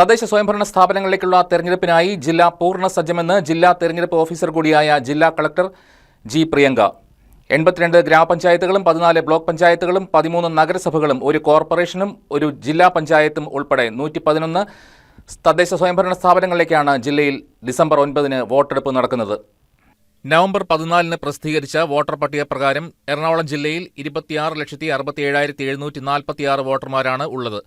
തദ്ദേശ സ്വയംഭരണ സ്ഥാപനങ്ങളിലേക്കുള്ള തെരഞ്ഞെടുപ്പിനായി ജില്ല പൂർണ സജ്ജമെന്ന് ജില്ലാ തെരഞ്ഞെടുപ്പ് ഓഫീസർ കൂടിയായ ജില്ലാ കളക്ടർ ജി പ്രിയങ്ക. എൺപത്തിരണ്ട് ഗ്രാമപഞ്ചായത്തുകളും പതിനാല് ബ്ലോക്ക് പഞ്ചായത്തുകളും പതിമൂന്ന് നഗരസഭകളും ഒരു കോർപ്പറേഷനും ഒരു ജില്ലാ പഞ്ചായത്തും ഉൾപ്പെടെ നൂറ്റി പതിനൊന്ന് തദ്ദേശ സ്വയംഭരണ സ്ഥാപനങ്ങളിലേക്കാണ് ജില്ലയിൽ ഡിസംബർ ഒൻപതിന് വോട്ടെടുപ്പ് നടക്കുന്നത്. നവംബർ പതിനാലിന് പ്രസിദ്ധീകരിച്ച വോട്ടർ പട്ടിക പ്രകാരം എറണാകുളം ജില്ലയിൽ ഇരുപത്തിയാറ് ലക്ഷത്തി അറുപത്തി ഏഴായിരത്തി എഴുന്നൂറ്റി നാൽപ്പത്തിയാറ് വോട്ടർമാരാണ് ഉള്ളത്.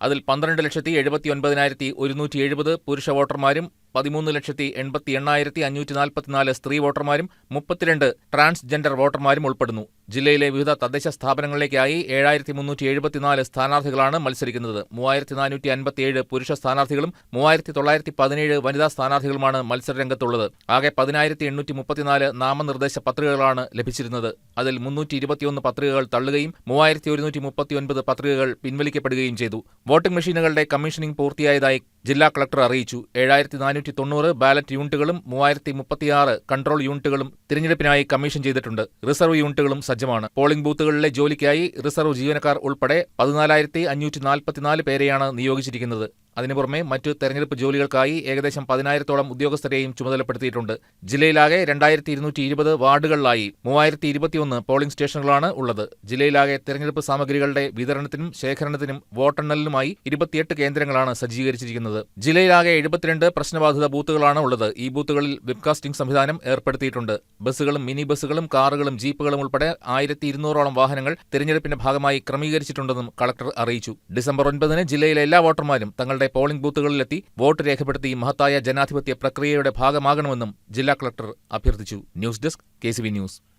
അതിൽ പന്ത്രണ്ട് ലക്ഷത്തി എഴുപത്തി ഒൻപതിനായിരത്തി ഒരുന്നൂറ്റി എഴുപത് പുരുഷ വോട്ടർമാരും പതിമൂന്ന് ലക്ഷത്തി എൺപത്തി എണ്ണായിരത്തി അഞ്ഞൂറ്റി നാൽപ്പത്തിനാല് സ്ത്രീ വോട്ടർമാരും മുപ്പത്തിരണ്ട് ട്രാൻസ്ജെൻഡർ വോട്ടർമാരും ഉൾപ്പെടുന്നു. ജില്ലയിലെ വിവിധ തദ്ദേശ സ്ഥാപനങ്ങളിലേക്കായി ഏഴായിരത്തി മുന്നൂറ്റി എഴുപത്തിനാല് സ്ഥാനാർത്ഥികളാണ് മത്സരിക്കുന്നത്. മൂവായിരത്തി നാനൂറ്റി അൻപത്തിയേഴ് പുരുഷ സ്ഥാനാർത്ഥികളും മൂവായിരത്തി തൊള്ളായിരത്തി പതിനേഴ് വനിതാ സ്ഥാനാർത്ഥികളുമാണ് മത്സരരംഗത്തുള്ളത്. ആകെ പതിനായിരത്തി എണ്ണൂറ്റി മുപ്പത്തിനാല് നാമനിർദ്ദേശ പത്രികകളാണ് ലഭിച്ചിരുന്നത്. അതിൽ മുന്നൂറ്റി ഇരുപത്തിയൊന്ന് പത്രികകൾ തള്ളുകയും മൂവായിരത്തി ഒരുന്നൂറ്റി മുപ്പത്തിയൊൻപത് പത്രികകൾ പിൻവലിക്കപ്പെടുകയും ചെയ്തു. വോട്ടിംഗ് മെഷീനുകളുടെ കമ്മീഷനിംഗ് പൂർത്തിയായതായി ജില്ലാ കളക്ടർ അറിയിച്ചു. ഏഴായിരത്തി നാനൂറ്റി തൊണ്ണൂറ് ബാലറ്റ് യൂണിറ്റുകളും മൂവായിരത്തി മുപ്പത്തിയാറ് കൺട്രോൾ യൂണിറ്റുകളും തിരഞ്ഞെടുപ്പിനായി കമ്മീഷൻ ചെയ്തിട്ടുണ്ട്. റിസർവ് യൂണിറ്റുകളും സജ്ജമാണ്. പോളിംഗ് ബൂത്തുകളിലെ ജോലിക്കായി റിസർവ് ജീവനക്കാർ ഉൾപ്പെടെ പതിനാലായിരത്തി അഞ്ഞൂറ്റി നാൽപ്പത്തിനാല് പേരെയാണ് നിയോഗിച്ചിരിക്കുന്നത്. അതിനു പുറമെ മറ്റു തെരഞ്ഞെടുപ്പ് ജോലികൾക്കായി ഏകദേശം പതിനായിരത്തോളം ഉദ്യോഗസ്ഥരെയും ചുമതലപ്പെടുത്തിയിട്ടുണ്ട്. ജില്ലയിലാകെ രണ്ടായിരത്തി ഇരുന്നൂറ്റി ഇരുപത് വാർഡുകളിലായി മൂവായിരത്തി ഇരുപത്തിയൊന്ന് പോളിംഗ് സ്റ്റേഷനുകളാണ് ഉള്ളത്. ജില്ലയിലാകെ തെരഞ്ഞെടുപ്പ് സാമഗ്രികളുടെ വിതരണത്തിനും ശേഖരണത്തിനും വോട്ടെണ്ണലിനുമായി ഇരുപത്തിയെട്ട് കേന്ദ്രങ്ങളാണ് സജ്ജീകരിച്ചിരിക്കുന്നത്. ജില്ലയിലാകെ എഴുപത്തിരണ്ട് പ്രശ്നബാധിത ബൂത്തുകളാണ് ഉള്ളത്. ഈ ബൂത്തുകളിൽ വെബ്കാസ്റ്റിംഗ് സംവിധാനം ഏർപ്പെടുത്തിയിട്ടുണ്ട്. ബസ്സുകളും മിനി ബസ്സുകളും കാറുകളും ജീപ്പുകളും ഉൾപ്പെടെ ആയിരത്തി ഇരുന്നൂറോളം വാഹനങ്ങൾ തെരഞ്ഞെടുപ്പിന്റെ ഭാഗമായി ക്രമീകരിച്ചിട്ടുണ്ടെന്നും കളക്ടർ അറിയിച്ചു. ഡിസംബർ ഒൻപതിന് ജില്ലയിലെ എല്ലാ വോട്ടർമാരും തങ്ങളുടെ പോളിംഗ് ബൂത്തുകളിലെത്തി വോട്ട് രേഖപ്പെടുത്തി മഹത്തായ ജനാധിപത്യ പ്രക്രിയയുടെ ഭാഗമാകണമെന്നും ജില്ലാ കളക്ടർ അഭ്യർത്ഥിച്ചു. News desk K news.